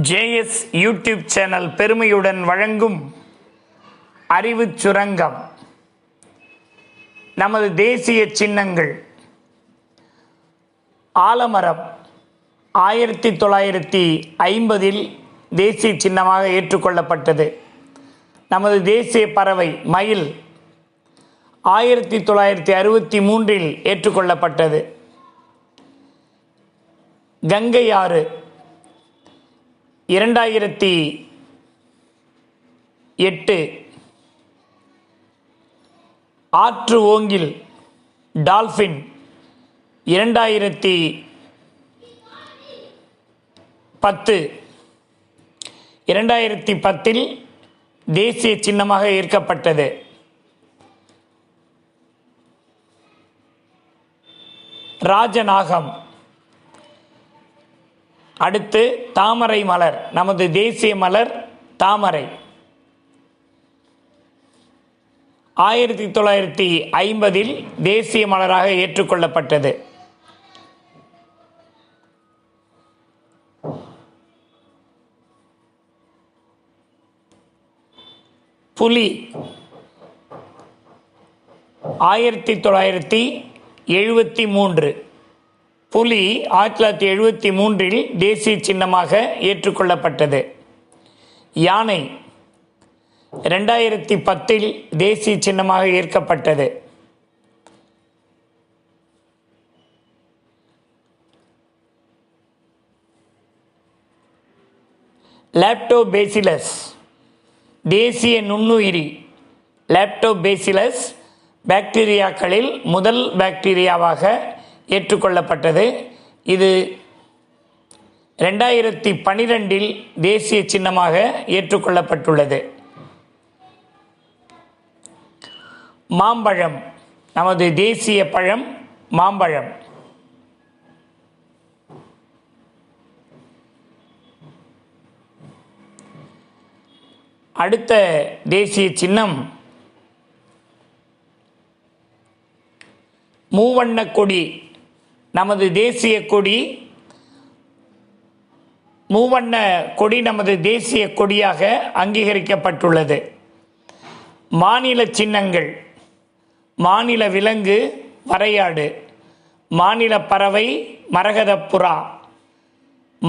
JS YouTube channel பெருமையுடன் வழங்கும் அறிவுச் சுரங்கம். நமது தேசிய சின்னங்கள். ஆலமரம் ஆயிரத்தி தொள்ளாயிரத்தி ஐம்பதில் தேசிய சின்னமாக ஏற்றுக்கொள்ளப்பட்டது. நமது தேசிய பறவை மயில் ஆயிரத்தி தொள்ளாயிரத்தி அறுபத்தி மூன்றில் ஏற்றுக்கொள்ளப்பட்டது. கங்கை ஆறு இரண்டாயிரத்தி எட்டு ஆற்று ஓங்கில் டால்ஃபின் இரண்டாயிரத்தி பத்து. இரண்டாயிரத்தி பத்தில் தேசிய சின்னமாக ஏற்கப்பட்டது ராஜநாகம். அடுத்து தாமரை மலர் நமது தேசிய மலர் தாமரை. ஆயிரத்தி தொள்ளாயிரத்தி ஐம்பதில் தேசிய மலராக ஏற்றுக்கொள்ளப்பட்டது. புலி. ஆயிரத்தி தொள்ளாயிரத்தி எழுபத்தி மூன்று. புலி ஆயிரத்தி தொள்ளாயிரத்தி எழுபத்தி மூன்றில் தேசிய சின்னமாக ஏற்றுக்கொள்ளப்பட்டது. யானை ரெண்டாயிரத்தி பத்தில் தேசிய சின்னமாக ஏற்கப்பட்டது. லேப்டோபேசிலஸ் தேசிய நுண்ணுயிரி. லேப்டோபேசிலஸ் பாக்டீரியாக்களில் முதல் பாக்டீரியாவாக ஏற்றுக்கொள்ளப்பட்டது. இது ரெண்டாயிரத்தி பனிரெண்டில் தேசிய சின்னமாக ஏற்றுக்கொள்ளப்பட்டுள்ளது. மாம்பழம் நமது தேசிய பழம் மாம்பழம். அடுத்த தேசிய சின்னம் மூவண்ண கொடி நமது தேசிய கொடி மூவண்ண கொடி நமது தேசிய கொடியாக அங்கீகரிக்கப்பட்டுள்ளது. மாநில சின்னங்கள் மாநில விலங்கு வரையாடு மாநில பறவை மரகத புறா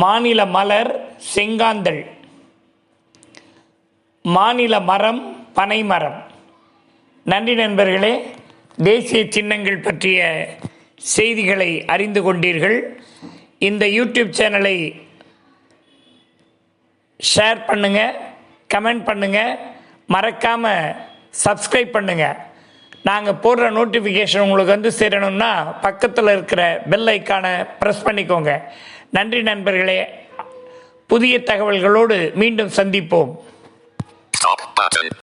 மாநில மலர் செங்காந்தள் மாநில மரம் பனைமரம். நன்றி நண்பர்களே தேசிய சின்னங்கள் பற்றிய செய்திகளை அறிந்து கொண்டீர்கள் இந்த யூடியூப் சேனலை ஷேர் பண்ணுங்கள் கமெண்ட் பண்ணுங்கள் மறக்காமல் சப்ஸ்கிரைப் பண்ணுங்கள் நாங்கள் போடுற நோட்டிஃபிகேஷன் உங்களுக்கு வந்து சேரணும்னா பக்கத்தில் இருக்கிற பெல் ஐக்கானை ப்ரெஸ் பண்ணிக்கோங்க. நன்றி நண்பர்களே. புதிய தகவல்களோடு மீண்டும் சந்திப்போம்.